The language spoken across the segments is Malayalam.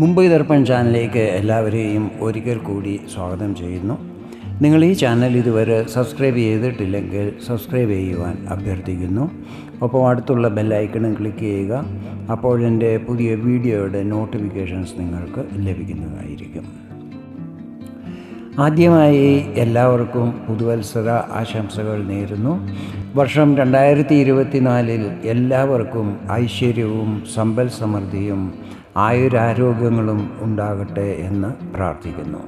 മുംബൈ ദർപ്പൺ ചാനലിലേക്ക് എല്ലാവരെയും ഒരിക്കൽ കൂടി സ്വാഗതം ചെയ്യുന്നു. നിങ്ങൾ ഈ ചാനൽ ഇതുവരെ സബ്സ്ക്രൈബ് ചെയ്തിട്ടില്ലെങ്കിൽ സബ്സ്ക്രൈബ് ചെയ്യുവാൻ അഭ്യർത്ഥിക്കുന്നു. ഒപ്പം അടുത്തുള്ള ബെല്ലൈക്കണും ക്ലിക്ക് ചെയ്യുക. അപ്പോൾ എന്റെ പുതിയ വീഡിയോയുടെ നോട്ടിഫിക്കേഷൻസ് നിങ്ങൾക്ക് ലഭിക്കുന്നതായിരിക്കും. ആദ്യമായി എല്ലാവർക്കും പുതുവത്സര ആശംസകൾ നേരുന്നു. വർഷം രണ്ടായിരത്തി ഇരുപത്തിനാലിൽ എല്ലാവർക്കും ഐശ്വര്യവും സമ്പൽ സമൃദ്ധിയും ആയുരാരോഗ്യങ്ങളും ഉണ്ടാകട്ടെ എന്ന് പ്രാർത്ഥിക്കുന്നു.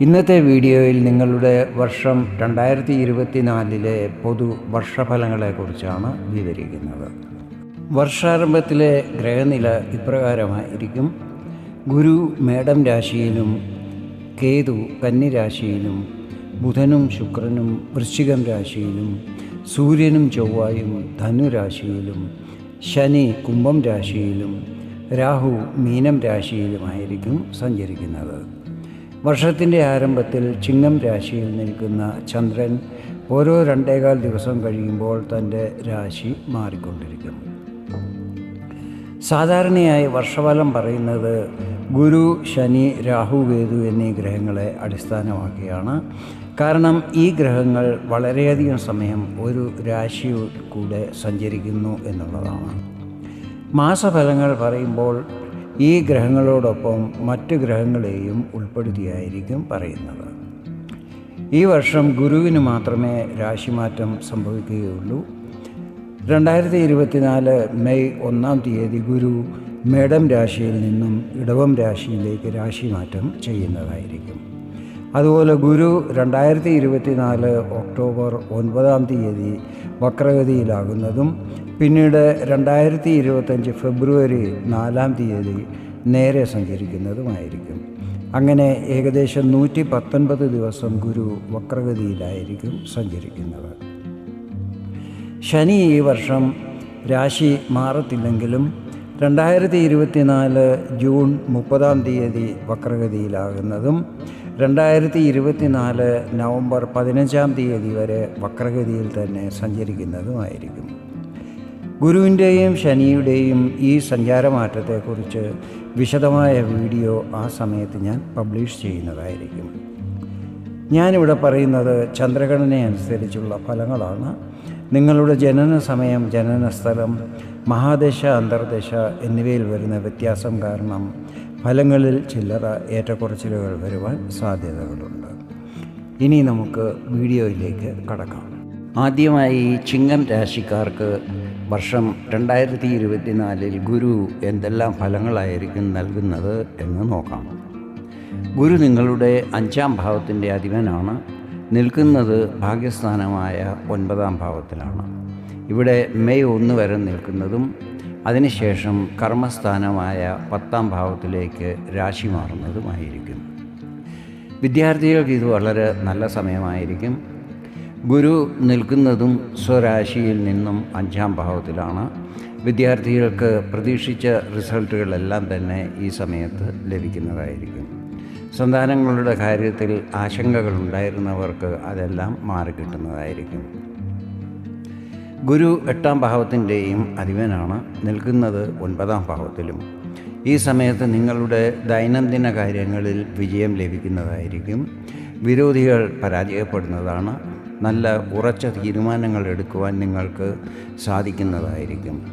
ഇന്നത്തെ വീഡിയോയിൽ നിങ്ങളുടെ വർഷം രണ്ടായിരത്തി ഇരുപത്തിനാലിലെ പൊതു വർഷഫലങ്ങളെക്കുറിച്ചാണ് വിവരിക്കുന്നത്. വർഷാരംഭത്തിലെ ഗ്രഹനില ഇപ്രകാരമായിരിക്കും. ഗുരു മേടം രാശിയിലും കേതു കന്നിരാശിയിലും ബുധനും ശുക്രനും വൃശ്ചികം രാശിയിലും സൂര്യനും ചൊവ്വായും ധനുരാശിയിലും ശനി കുംഭം രാശിയിലും രാഹു മീനം രാശിയിലുമായിരിക്കും സഞ്ചരിക്കുന്നത്. വർഷത്തിന്റെ ആരംഭത്തിൽ ചിങ്ങം രാശിയിൽ നിൽക്കുന്ന ചന്ദ്രൻ ഓരോ രണ്ടേകാൽ ദിവസം കഴിയുമ്പോൾ തന്റെ രാശി മാറിക്കൊണ്ടിരിക്കും. സാധാരണയായി വർഷഫലം പറയുന്നത് ഗുരു ശനി രാഹു കേതു എന്നീ ഗ്രഹങ്ങളെ അടിസ്ഥാനമാക്കിയാണ്. കാരണം ഈ ഗ്രഹങ്ങൾ വളരെയധികം സമയം ഒരു രാശിയിൽ കൂടെ സഞ്ചരിക്കുന്നു എന്നുള്ളതാണ്. മാസഫലങ്ങൾ പറയുമ്പോൾ ഈ ഗ്രഹങ്ങളോടൊപ്പം മറ്റ് ഗ്രഹങ്ങളെയും ഉൾപ്പെടുത്തിയായിരിക്കും പറയുന്നത്. ഈ വർഷം ഗുരുവിന് മാത്രമേ രാശിമാറ്റം സംഭവിക്കുകയുള്ളൂ. രണ്ടായിരത്തി ഇരുപത്തിനാല് മെയ് ഒന്നാം തീയതി ഗുരു മേടം രാശിയിൽ നിന്നും ഇടവം രാശിയിലേക്ക് രാശിമാറ്റം ചെയ്യുന്നതായിരിക്കും. അതുപോലെ ഗുരു രണ്ടായിരത്തി ഇരുപത്തിനാല് ഒക്ടോബർ ഒൻപതാം തീയതി വക്രഗതിയിലാകുന്നതും പിന്നീട് രണ്ടായിരത്തി ഇരുപത്തഞ്ച് ഫെബ്രുവരി നാലാം തീയതി നേരെ സഞ്ചരിക്കുന്നതുമായിരിക്കും. അങ്ങനെ ഏകദേശം നൂറ്റി പത്തൊൻപത് ദിവസം ഗുരു വക്രഗതിയിലായിരിക്കും സഞ്ചരിക്കുന്നത്. ശനി ഈ വർഷം രാശി മാറത്തില്ലെങ്കിലും രണ്ടായിരത്തി ഇരുപത്തിനാല് ജൂൺ മുപ്പതാം തീയതി വക്രഗതിയിലാകുന്നതും രണ്ടായിരത്തി ഇരുപത്തിനാല് നവംബർ പതിനഞ്ചാം തീയതി വരെ വക്രഗതിയിൽ തന്നെ സഞ്ചരിക്കുന്നതുമായിരിക്കും. ഗുരുവിന്റെയും ശനിയുടെയും ഈ സഞ്ചാരമാറ്റത്തെക്കുറിച്ച് വിശദമായ വീഡിയോ ആ സമയത്ത് ഞാൻ പബ്ലിഷ് ചെയ്യുന്നതായിരിക്കും. ഞാനിവിടെ പറയുന്നത് ചന്ദ്രഗണനയനുസരിച്ചുള്ള ഫലങ്ങളാണ്. നിങ്ങളുടെ ജനന സമയം ജനന സ്ഥലം മഹാദശ അന്തർദശ എന്നിവയിൽ വരുന്ന വ്യത്യാസം കാരണം ഫലങ്ങളിൽ ചില്ലറ ഏറ്റക്കുറച്ചിലുകൾ വരുവാൻ സാധ്യതകളുണ്ട്. ഇനി നമുക്ക് വീഡിയോയിലേക്ക് കടക്കാം. ആദ്യമായി ചിങ്ങം രാശിക്കാർക്ക് വർഷം രണ്ടായിരത്തി ഇരുപത്തിനാലിൽ ഗുരു എന്തെല്ലാം ഫലങ്ങളായിരിക്കും നൽകുന്നത് എന്ന് നോക്കാം. ഗുരു നിങ്ങളുടെ അഞ്ചാം ഭാവത്തിന്റെ അധിപനാണ്. നിൽക്കുന്നത് ഭാഗ്യസ്ഥാനമായ ഒൻപതാം ഭാവത്തിലാണ്. ഇവിടെ മെയ് ഒന്ന് വരെ നിൽക്കുന്നതും അതിനുശേഷം കർമ്മസ്ഥാനമായ പത്താം ഭാവത്തിലേക്ക് രാശി മാറുന്നതുമായിരിക്കും. വിദ്യാർത്ഥികൾക്ക് ഇത് വളരെ നല്ല സമയമായിരിക്കും. ഗുരു നിൽക്കുന്നതും സ്വരാശിയിൽ നിന്നും അഞ്ചാം ഭാവത്തിലാണ്. വിദ്യാർത്ഥികൾക്ക് പ്രതീക്ഷിച്ച റിസൾട്ടുകളെല്ലാം തന്നെ ഈ സമയത്ത് ലഭിക്കുന്നതായിരിക്കും. സന്താനങ്ങളുടെ കാര്യത്തിൽ ആശങ്കകൾ ഉണ്ടായിരുന്നവർക്ക് അതെല്ലാം മാറിക്കിട്ടുന്നതായിരിക്കും. ഗുരു എട്ടാം ഭാവത്തിന്റെയും അധിപനാണ്. നിൽക്കുന്നത് ഒൻപതാം ഭാവത്തിലും. ഈ സമയത്ത് നിങ്ങളുടെ ദൈനംദിന കാര്യങ്ങളിൽ വിജയം ലഭിക്കുന്നതായിരിക്കും. വിരോധികൾ പരാജയപ്പെടുന്നതാണ്. നല്ല ഉറച്ച തീരുമാനങ്ങൾ എടുക്കുവാൻ നിങ്ങൾക്ക് സാധിക്കുന്നതായിരിക്കും.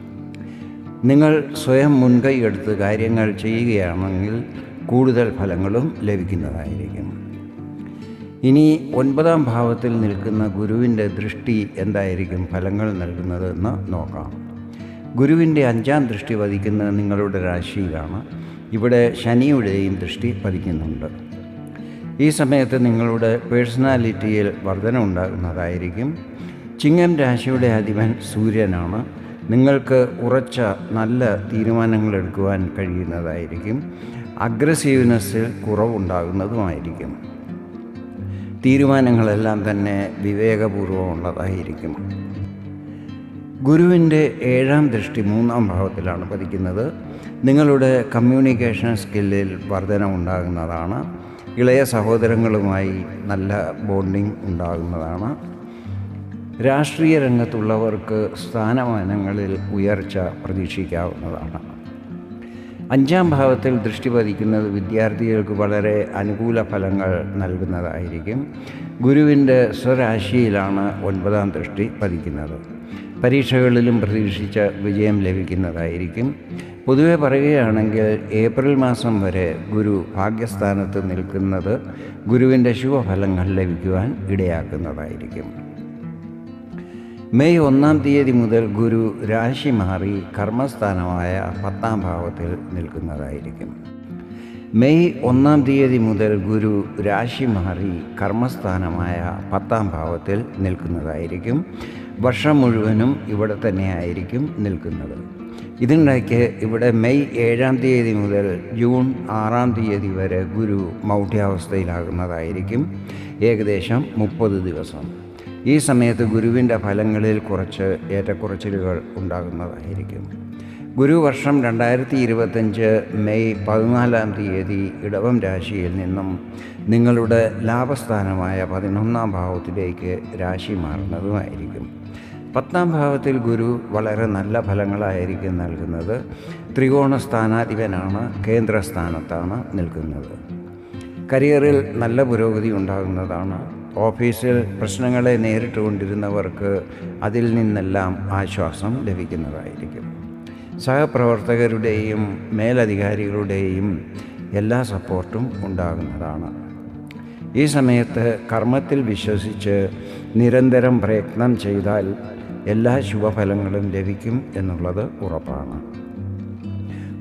നിങ്ങൾ സ്വയം മുൻകൈ എടുത്ത് കാര്യങ്ങൾ ചെയ്യുകയാണെങ്കിൽ കൂടുതൽ ഫലങ്ങളും ലഭിക്കുന്നതായിരിക്കും. ഇനി ഒൻപതാം ഭാവത്തിൽ നിൽക്കുന്ന ഗുരുവിന്റെ ദൃഷ്ടി എന്തായിരിക്കും ഫലങ്ങൾ നൽകുന്നതെന്ന് നോക്കാം. ഗുരുവിന്റെ അഞ്ചാം ദൃഷ്ടി പതിക്കുന്നത് നിങ്ങളുടെ രാശിയിലാണ്. ഇവിടെ ശനിയുടെയും ദൃഷ്ടി പതിക്കുന്നുണ്ട്. ഈ സമയത്ത് നിങ്ങളുടെ പേഴ്സണാലിറ്റിയിൽ വർധന ഉണ്ടാകുന്നതായിരിക്കും. ചിങ്ങം രാശിയുടെ അധിപൻ സൂര്യനാണ്. നിങ്ങൾക്ക് ഉറച്ച നല്ല തീരുമാനങ്ങൾ എടുക്കുവാൻ കഴിയുന്നതായിരിക്കും. അഗ്രസീവ്നെസ്സിൽ കുറവുണ്ടാകുന്നതുമായിരിക്കും. തീരുമാനങ്ങളെല്ലാം തന്നെ വിവേകപൂർവമുള്ളതായിരിക്കും. ഗുരുവിന്റെ ഏഴാം ദൃഷ്ടി മൂന്നാം ഭാവത്തിലാണ് പതിക്കുന്നത്. നിങ്ങളുടെ കമ്മ്യൂണിക്കേഷൻ സ്കില്ലിൽ വർധനമുണ്ടാകുന്നതാണ്. ഇളയ സഹോദരങ്ങളുമായി നല്ല ബോണ്ടിങ് ഉണ്ടാകുന്നതാണ്. രാഷ്ട്രീയ രംഗത്തുള്ളവർക്ക് സ്ഥാനമാനങ്ങളിൽ ഉയർച്ച പ്രതീക്ഷിക്കാവുന്നതാണ്. അഞ്ചാം ഭാവത്തിൽ ദൃഷ്ടി പതിക്കുന്നത് വിദ്യാർത്ഥികൾക്ക് വളരെ അനുകൂല ഫലങ്ങൾ നൽകുന്നതായിരിക്കും. ഗുരുവിന്റെ സ്വരാശിയിലാണ് ഒൻപതാം ദൃഷ്ടി പതിക്കുന്നത്. പരീക്ഷകളിലും പ്രതീക്ഷിച്ച വിജയം ലഭിക്കുന്നതായിരിക്കും. പൊതുവെ പറയുകയാണെങ്കിൽ ഏപ്രിൽ മാസം വരെ ഗുരു ഭാഗ്യസ്ഥാനത്ത് നിൽക്കുന്നത് ഗുരുവിന്റെ ശുഭഫലങ്ങൾ ലഭിക്കുവാൻ ഇടയാക്കുന്നതായിരിക്കും. മെയ് ഒന്നാം തീയതി മുതൽ ഗുരു രാശി മാറി കർമ്മസ്ഥാനമായ പത്താം ഭാവത്തിൽ നിൽക്കുന്നതായിരിക്കും. മെയ് ഒന്നാം തീയതി മുതൽ ഗുരു രാശി മാറി കർമ്മസ്ഥാനമായ പത്താം ഭാവത്തിൽ നിൽക്കുന്നതായിരിക്കും. വർഷം മുഴുവനും ഇവിടെ തന്നെയായിരിക്കും നിൽക്കുന്നത്. ഇതിനിടയ്ക്ക് ഇവിടെ മെയ് ഏഴാം തീയതി മുതൽ ജൂൺ ആറാം തീയതി വരെ ഗുരു മൗഢ്യാവസ്ഥയിലാകുന്നതായിരിക്കും. ഏകദേശം മുപ്പത് ദിവസം. ഈ സമയത്ത് ഗുരുവിന്റെ ഫലങ്ങളിൽ കുറച്ച് ഏറ്റക്കുറച്ചിലുകൾ ഉണ്ടാകുന്നതായിരിക്കും. ഗുരു വർഷം രണ്ടായിരത്തി ഇരുപത്തഞ്ച് മെയ് പതിനാലാം തീയതി ഇടവം രാശിയിൽ നിന്നും നിങ്ങളുടെ ലാഭസ്ഥാനമായ പതിനൊന്നാം ഭാവത്തിലേക്ക് രാശി മാറുന്നതുമായിരിക്കും. പത്താം ഭാവത്തിൽ ഗുരു വളരെ നല്ല ഫലങ്ങളായിരിക്കും നൽകുന്നത്. ത്രികോണ സ്ഥാനാധിപനാണ് കേന്ദ്രസ്ഥാനത്താണ് നിൽക്കുന്നത്. കരിയറിൽ നല്ല പുരോഗതി ഉണ്ടാകുന്നതാണ് ഓഫീസിൽ പ്രശ്നങ്ങളെ നേരിട്ടുകൊണ്ടിരുന്നവർക്ക് അതിൽ നിന്നെല്ലാം ആശ്വാസം ലഭിക്കുന്നതായിരിക്കും. സഹപ്രവർത്തകരുടെയും മേലധികാരികളുടെയും എല്ലാ സപ്പോർട്ടും ഉണ്ടാകുന്നതാണ്. ഈ സമയത്ത് കർമ്മത്തിൽ വിശ്വസിച്ച് നിരന്തരം പ്രയത്നം ചെയ്താൽ എല്ലാ ശുഭഫലങ്ങളും ലഭിക്കും എന്നുള്ളത് ഉറപ്പാണ്.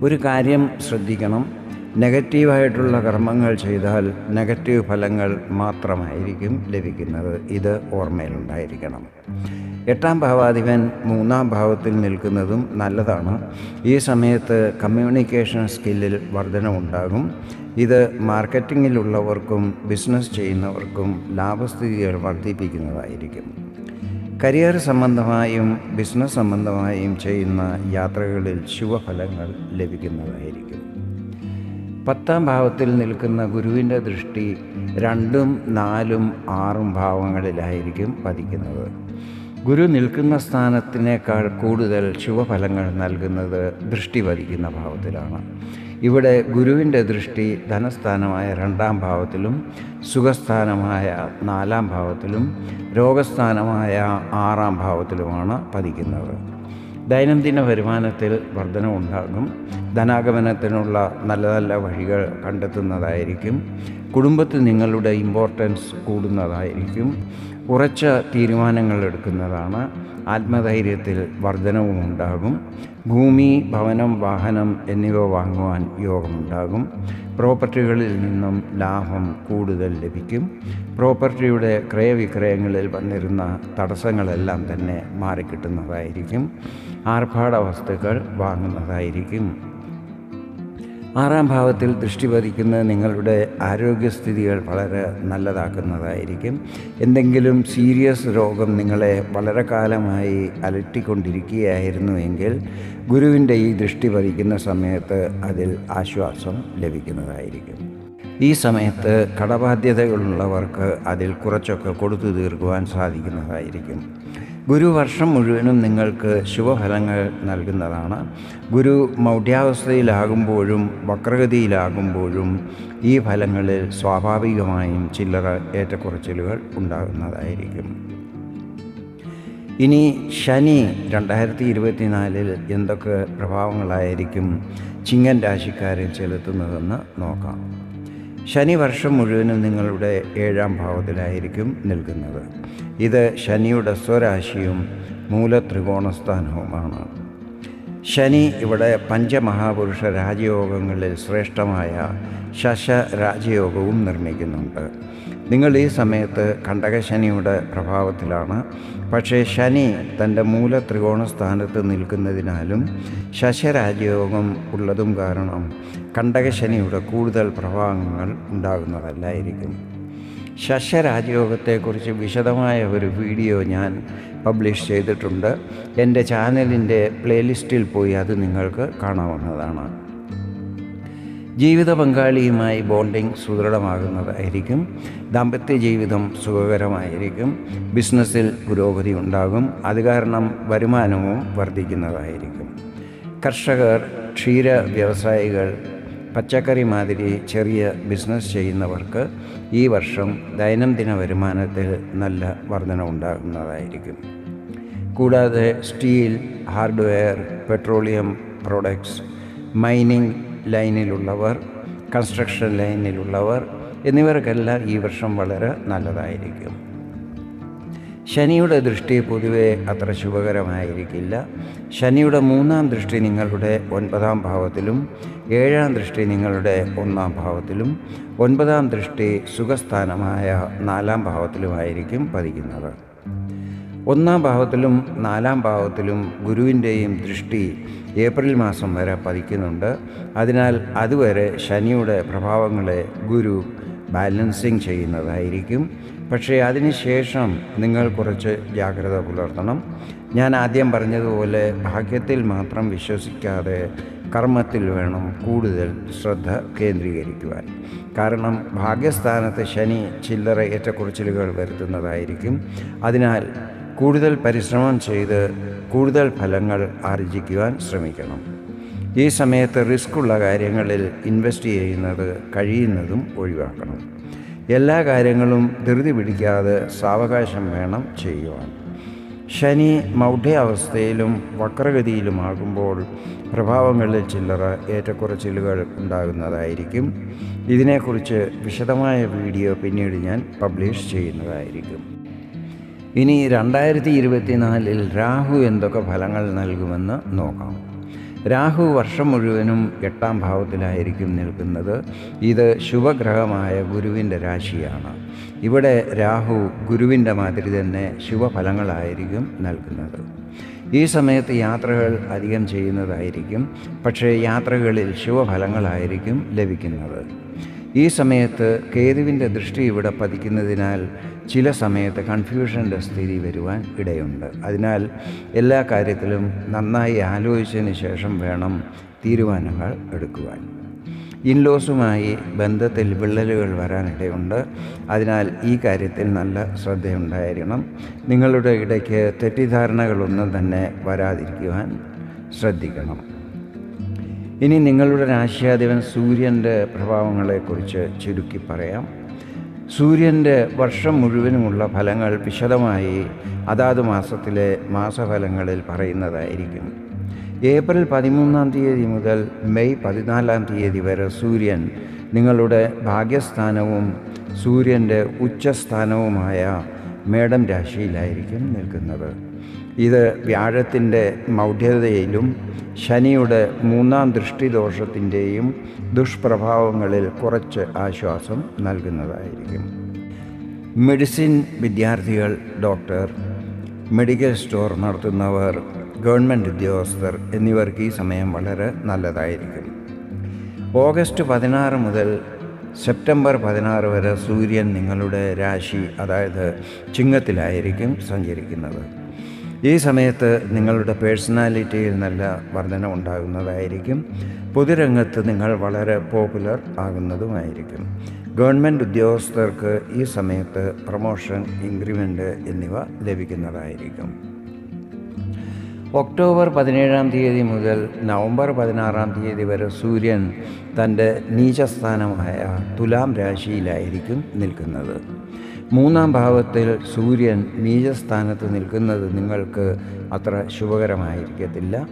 ഒരു കാര്യം ശ്രദ്ധിക്കണം. നെഗറ്റീവായിട്ടുള്ള കർമ്മങ്ങൾ ചെയ്താൽ നെഗറ്റീവ് ഫലങ്ങൾ മാത്രമായിരിക്കും ലഭിക്കുന്നത്. ഇത് ഓർമ്മയിലുണ്ടായിരിക്കണം. എട്ടാം ഭാവാധിപൻ മൂന്നാം ഭാവത്തിൽ നിൽക്കുന്നതും നല്ലതാണ്. ഈ സമയത്ത് കമ്മ്യൂണിക്കേഷൻ സ്കില്ലിൽ വർധനമുണ്ടാകും ഇത് മാർക്കറ്റിങ്ങിലുള്ളവർക്കും ബിസിനസ് ചെയ്യുന്നവർക്കും ലാഭസ്ഥിതികൾ വർദ്ധിപ്പിക്കുന്നതായിരിക്കും. കരിയർ സംബന്ധമായും ബിസിനസ് സംബന്ധമായും ചെയ്യുന്ന യാത്രകളിൽ ശുഭഫലങ്ങൾ ലഭിക്കുന്നതായിരിക്കും. പത്താം ഭാവത്തിൽ നിൽക്കുന്ന ഗുരുവിന്റെ ദൃഷ്ടി രണ്ടും നാലും ആറും ഭാവങ്ങളിലായിരിക്കും പതിക്കുന്നത്. ഗുരു നിൽക്കുന്ന സ്ഥാനത്തിനേക്കാൾ കൂടുതൽ ശുഭഫലങ്ങൾ നൽകുന്നത് ദൃഷ്ടി പതിക്കുന്ന ഭാവത്തിലാണ്. ഇവിടെ ഗുരുവിന്റെ ദൃഷ്ടി ധനസ്ഥാനമായ രണ്ടാം ഭാവത്തിലും സുഖസ്ഥാനമായ നാലാം ഭാവത്തിലും രോഗസ്ഥാനമായ ആറാം ഭാവത്തിലുമാണ് പതിക്കുന്നത്. ദൈനംദിന വരുമാനത്തിൽ വർധനവുണ്ടാകും. ധനാഗമനത്തിനുള്ള നല്ല നല്ല വഴികൾ കണ്ടെത്തുന്നതായിരിക്കും. കുടുംബത്തിൽ നിങ്ങളുടെ ഇമ്പോർട്ടൻസ് കൂടുന്നതായിരിക്കും. ഉറച്ച തീരുമാനങ്ങൾ എടുക്കുന്നതാണ്. ആത്മധൈര്യത്തിൽ വർധനവും ഉണ്ടാകും. ഭൂമി ഭവനം വാഹനം എന്നിവ വാങ്ങുവാൻ യോഗമുണ്ടാകും. പ്രോപ്പർട്ടികളിൽ നിന്നും ലാഭം കൂടുതൽ ലഭിക്കും. പ്രോപ്പർട്ടിയുടെ ക്രയവിക്രയങ്ങളിൽ വന്നിരുന്ന തടസ്സങ്ങളെല്ലാം തന്നെ മാറിക്കിട്ടുന്നതായിരിക്കും. ആർഭാട വസ്തുക്കൾ വാങ്ങുന്നതായിരിക്കും. ആറാം ഭാവത്തിൽ ദൃഷ്ടി പതിക്കുന്നത് നിങ്ങളുടെ ആരോഗ്യസ്ഥിതികൾ വളരെ നല്ലതാക്കുന്നതായിരിക്കും. എന്തെങ്കിലും സീരിയസ് രോഗം നിങ്ങളെ വളരെ കാലമായി അലട്ടിക്കൊണ്ടിരിക്കുകയായിരുന്നു എങ്കിൽ ഗുരുവിന്റെ ഈ ദൃഷ്ടി പതിക്കുന്ന സമയത്ത് അതിൽ ആശ്വാസം ലഭിക്കുന്നതായിരിക്കും. ഈ സമയത്ത് കടബാധ്യതകളുള്ളവർക്ക് അതിൽ കുറച്ചൊക്കെ കൊടുത്തു തീർക്കുവാൻ സാധിക്കുന്നതായിരിക്കും. ഗുരു വർഷം മുഴുവനും നിങ്ങൾക്ക് ശുഭഫലങ്ങൾ നൽകുന്നതാണ്. ഗുരു മൗഢ്യാവസ്ഥയിലാകുമ്പോഴും വക്രഗതിയിലാകുമ്പോഴും ഈ ഫലങ്ങളിൽ സ്വാഭാവികമായും ചില്ലറ ഏറ്റക്കുറച്ചിലുകൾ ഉണ്ടാകുന്നതായിരിക്കും. ഇനി ശനി രണ്ടായിരത്തി ഇരുപത്തിനാലിൽ എന്തൊക്കെ പ്രഭാവങ്ങളായിരിക്കും ചിങ്ങൻ രാശിക്കാരിൽ ചെലുത്തുന്നതെന്ന് നോക്കാം. ശനി വർഷം മുഴുവനും നിങ്ങളുടെ ഏഴാം ഭാവത്തിലായിരിക്കും നിൽക്കുന്നത്. ഇത് ശനിയുടെ സ്വരാശിയും മൂലത്രികോണസ്ഥാനവുമാണ്. ശനി ഇവിടെ പഞ്ചമഹാപുരുഷ രാജയോഗങ്ങളിൽ ശ്രേഷ്ഠമായ ശശ രാജയോഗവും നിർമ്മിക്കുന്നുണ്ട്. നിങ്ങൾ ഈ സമയത്ത് കണ്ടകശനിയുടെ പ്രഭാവത്തിലാണ്. പക്ഷേ ശനി തന്റെ മൂല ത്രികോണ സ്ഥാനത്ത് നിൽക്കുന്നതിനാലും ശശരാജയോഗം ഉള്ളതും കാരണം കണ്ടകശനിയുടെ കൂടുതൽ പ്രഭാവങ്ങൾ ഉണ്ടാകുന്നതല്ലായിരിക്കും. ശശരാജയോഗത്തെക്കുറിച്ച് വിശദമായ ഒരു വീഡിയോ ഞാൻ പബ്ലിഷ് ചെയ്തിട്ടുണ്ട്. എന്റെ ചാനലിന്റെ പ്ലേലിസ്റ്റിൽ പോയി അത് നിങ്ങൾക്ക് കാണാവുന്നതാണ്. ജീവിത പങ്കാളിയുമായി ബോണ്ടിങ് സുദൃഢമാകുന്നതായിരിക്കും. ദാമ്പത്യ ജീവിതം സുഖകരമായിരിക്കും. ബിസിനസ്സിൽ പുരോഗതി ഉണ്ടാകും. അത് കാരണം വരുമാനവും വർദ്ധിക്കുന്നതായിരിക്കും. കർഷകർ ക്ഷീര വ്യവസായികൾ പച്ചക്കറി മാതിരി ചെറിയ ബിസിനസ് ചെയ്യുന്നവർക്ക് ഈ വർഷം ദൈനംദിന വരുമാനത്തിൽ നല്ല വർധന ഉണ്ടാകുന്നതായിരിക്കും. കൂടാതെ steel hardware petroleum products mining ലൈനിലുള്ളവർ construction ലൈനിലുള്ളവർ എന്നിവർക്കെല്ലാം ഈ വർഷം വളരെ നല്ലതായിരിക്കും. ശനിയുടെ ദൃഷ്ടി പൊതുവെ അത്ര ശുഭകരമായിരിക്കില്ല. ശനിയുടെ മൂന്നാം ദൃഷ്ടി നിങ്ങളുടെ ഒൻപതാം ഭാവത്തിലും ഏഴാം ദൃഷ്ടി നിങ്ങളുടെ ഒന്നാം ഭാവത്തിലും ഒൻപതാം ദൃഷ്ടി സുഖസ്ഥാനമായ നാലാം ഭാവത്തിലുമായിരിക്കും പതിക്കുന്നത്. ഒന്നാം ഭാവത്തിലും നാലാം ഭാവത്തിലും ഗുരുവിന്റെയും ദൃഷ്ടി ഏപ്രിൽ മാസം വരെ പതിക്കുന്നുണ്ട്. അതിനാൽ അതുവരെ ശനിയുടെ പ്രഭാവങ്ങളെ ഗുരു ബാലൻസിങ് ചെയ്യുന്നതായിരിക്കും. പക്ഷേ അതിനുശേഷം നിങ്ങൾ കുറച്ച് ജാഗ്രത പുലർത്തണം. ഞാൻ ആദ്യം പറഞ്ഞതുപോലെ ഭാഗ്യത്തിൽ മാത്രം വിശ്വസിക്കാതെ കർമ്മത്തിൽ വേണം കൂടുതൽ ശ്രദ്ധ കേന്ദ്രീകരിക്കുവാൻ. കാരണം ഭാഗ്യസ്ഥാനത്ത് ശനി ചില്ലറ ഏറ്റക്കുറച്ചിലുകൾ വരുത്തുന്നതായിരിക്കും. അതിനാൽ കൂടുതൽ പരിശ്രമം ചെയ്ത് കൂടുതൽ ഫലങ്ങൾ ആർജിക്കുവാൻ ശ്രമിക്കണം. ഈ സമയത്ത് റിസ്ക്കുള്ള കാര്യങ്ങളിൽ ഇൻവെസ്റ്റ് ചെയ്യുന്നത് കഴിയുന്നതും ഒഴിവാക്കണം. എല്ലാ കാര്യങ്ങളും ധൃതി പിടിക്കാതെ സാവകാശം വേണം ചെയ്യുവാൻ. ശനി മൗഢ്യാവസ്ഥയിലും വക്രഗതിയിലുമാകുമ്പോൾ പ്രഭാവങ്ങളിൽ ചില്ലറ ഏറ്റക്കുറച്ചിലുകൾ ഉണ്ടാകുന്നതായിരിക്കും. ഇതിനെക്കുറിച്ച് വിശദമായ വീഡിയോ പിന്നീട് ഞാൻ പബ്ലിഷ് ചെയ്യുന്നതായിരിക്കും. ഇനി രണ്ടായിരത്തി ഇരുപത്തിനാലിൽ രാഹു എന്തൊക്കെ ഫലങ്ങൾ നൽകുമെന്ന് നോക്കാം. രാഹു വർഷം മുഴുവനും എട്ടാം ഭാവത്തിലായിരിക്കും നിൽക്കുന്നത്. ഇത് ശുഭഗ്രഹമായ ഗുരുവിന്റെ രാശിയാണ്. ഇവിടെ രാഹു ഗുരുവിന്റെ മാതിരി തന്നെ ശുഭഫലങ്ങളായിരിക്കും നൽകുന്നത്. ഈ സമയത്ത് യാത്രകൾ അധികം ചെയ്യുന്നതായിരിക്കും. പക്ഷേ യാത്രകളിൽ ശുഭഫലങ്ങളായിരിക്കും ലഭിക്കുന്നത്. ഈ സമയത്ത് കേതുവിന്റെ ദൃഷ്ടി ഇവിടെ പതിക്കുന്നതിനാൽ ചില സമയത്ത് കൺഫ്യൂഷന്റെ സ്ഥിതി വരുവാൻ ഇടയുണ്ട്. അതിനാൽ എല്ലാ കാര്യത്തിലും നന്നായി ആലോചിച്ചതിന് ശേഷം വേണം തീരുമാനങ്ങൾ എടുക്കുവാൻ. ഇൻലോസുമായി ബന്ധത്തിൽ വിള്ളലുകൾ വരാനിടയുണ്ട് അതിനാൽ ഈ കാര്യത്തിൽ നല്ല ശ്രദ്ധയുണ്ടായിരിക്കണം. നിങ്ങളുടെ ഇടയ്ക്ക് തെറ്റിദ്ധാരണകളൊന്നും തന്നെ വരാതിരിക്കുവാൻ ശ്രദ്ധിക്കണം. ഇനി നിങ്ങളുടെ രാശിയാധിപൻ സൂര്യന്റെ പ്രഭാവങ്ങളെക്കുറിച്ച് ചുരുക്കി പറയാം. സൂര്യന്റെ വർഷം മുഴുവനുമുള്ള ഫലങ്ങൾ വിശദമായി അതാത് മാസത്തിലെ മാസഫലങ്ങളിൽ പറയുന്നതായിരിക്കും. ഏപ്രിൽ പതിമൂന്നാം തീയതി മുതൽ മെയ് പതിനാലാം തീയതി വരെ സൂര്യൻ നിങ്ങളുടെ ഭാഗ്യസ്ഥാനവും സൂര്യന്റെ ഉച്ചസ്ഥാനവുമായ മേടം രാശിയിലായിരിക്കും നിൽക്കുന്നത്. ഇത് വ്യാഴത്തിന്റെ മൗഢ്യതയിലും ശനിയുടെ മൂന്നാം ദൃഷ്ടിദോഷത്തിന്റെയും ദുഷ്പ്രഭാവങ്ങളിൽ കുറച്ച് ആശ്വാസം നൽകുന്നതായിരിക്കും. മെഡിസിൻ വിദ്യാർത്ഥികൾ ഡോക്ടർ മെഡിക്കൽ സ്റ്റോർ നടത്തുന്നവർ ഗവൺമെന്റ് ഉദ്യോഗസ്ഥർ എന്നിവർക്ക് ഈ സമയം വളരെ നല്ലതായിരിക്കും. ഓഗസ്റ്റ് പതിനാറ് മുതൽ സെപ്റ്റംബർ പതിനാറ് വരെ സൂര്യൻ നിങ്ങളുടെ രാശി അതായത് ചിങ്ങത്തിലായിരിക്കും സഞ്ചരിക്കുന്നത്. ഈ സമയത്ത് നിങ്ങളുടെ പേഴ്സണാലിറ്റിയിൽ നല്ല വർധന ഉണ്ടാകുന്നതായിരിക്കും. പൊതുരംഗത്ത് നിങ്ങൾ വളരെ പോപ്പുലർ ആകുന്നതുമായിരിക്കും. ഗവൺമെന്റ് ഉദ്യോഗസ്ഥർക്ക് ഈ സമയത്ത് പ്രൊമോഷൻ ഇൻക്രിമെന്റ് എന്നിവ ലഭിക്കുന്നതായിരിക്കും. ഒക്ടോബർ പതിനേഴാം തീയതി മുതൽ നവംബർ പതിനാറാം തീയതി വരെ സൂര്യൻ തന്റെ നീചസ്ഥാനമായ തുലാം രാശിയിലായിരിക്കും നിൽക്കുന്നത്. മൂന്നാം ഭാവത്തിൽ സൂര്യൻ നീചസ്ഥാനത്ത് നിൽക്കുന്നത് നിങ്ങൾക്ക് അത്ര ശുഭകരമായിരിക്കത്തില്ല.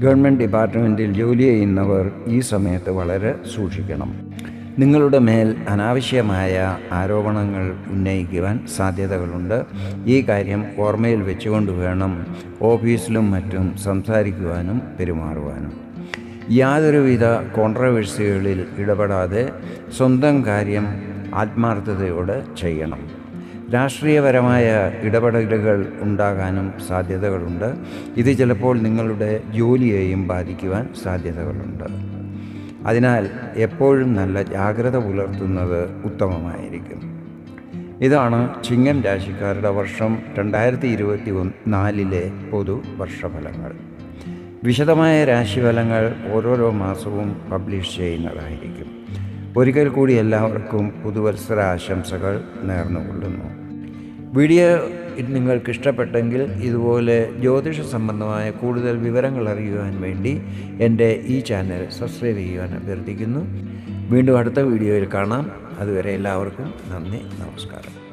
ഗവൺമെന്റ് ഡിപ്പാർട്ട്മെന്റിൽ ജോലി ചെയ്യുന്നവർ ഈ സമയത്ത് വളരെ സൂക്ഷിക്കണം. നിങ്ങളുടെ മേൽ അനാവശ്യമായ ആരോപണങ്ങൾ ഉന്നയിക്കുവാൻ സാധ്യതകളുണ്ട്. ഈ കാര്യം ഓർമ്മയിൽ വെച്ചുകൊണ്ട് വേണം ഓഫീസിലും മറ്റും സംസാരിക്കുവാനും പെരുമാറുവാനും. യാതൊരുവിധ കോൺട്രവേഴ്സികളിൽ ഇടപെടാതെ സ്വന്തം കാര്യം ആത്മാർത്ഥതയോടെ ചെയ്യണം. രാഷ്ട്രീയപരമായ ഇടപെടലുകൾ ഉണ്ടാകാനും സാധ്യതകളുണ്ട്. ഇത് ചിലപ്പോൾ നിങ്ങളുടെ ജോലിയെയും ബാധിക്കുവാൻ സാധ്യതകളുണ്ട്. അതിനാൽ എപ്പോഴും നല്ല ജാഗ്രത പുലർത്തുന്നത് ഉത്തമമായിരിക്കും. ഇതാണ് ചിങ്ങം രാശിക്കാരുടെ വർഷം രണ്ടായിരത്തി ഇരുപത്തി നാലിലെ പൊതു വർഷഫലങ്ങൾ. വിശദമായ രാശിഫലങ്ങൾ ഓരോരോ മാസവും പബ്ലിഷ് ചെയ്യുന്നതായിരിക്കും. ഒരിക്കൽ കൂടി എല്ലാവർക്കും പുതുവത്സര ആശംസകൾ നേർന്നുകൊള്ളുന്നു. വീഡിയോ നിങ്ങൾക്ക് ഇഷ്ടപ്പെട്ടെങ്കിൽ ഇതുപോലെ ജ്യോതിഷ സംബന്ധമായ കൂടുതൽ വിവരങ്ങൾ അറിയുവാൻ വേണ്ടി എന്റെ ഈ ചാനൽ സബ്സ്ക്രൈബ് ചെയ്യുവാൻ അഭ്യർത്ഥിക്കുന്നു. വീണ്ടും അടുത്ത വീഡിയോയിൽ കാണാം. അതുവരെ എല്ലാവർക്കും നന്ദി നമസ്കാരം.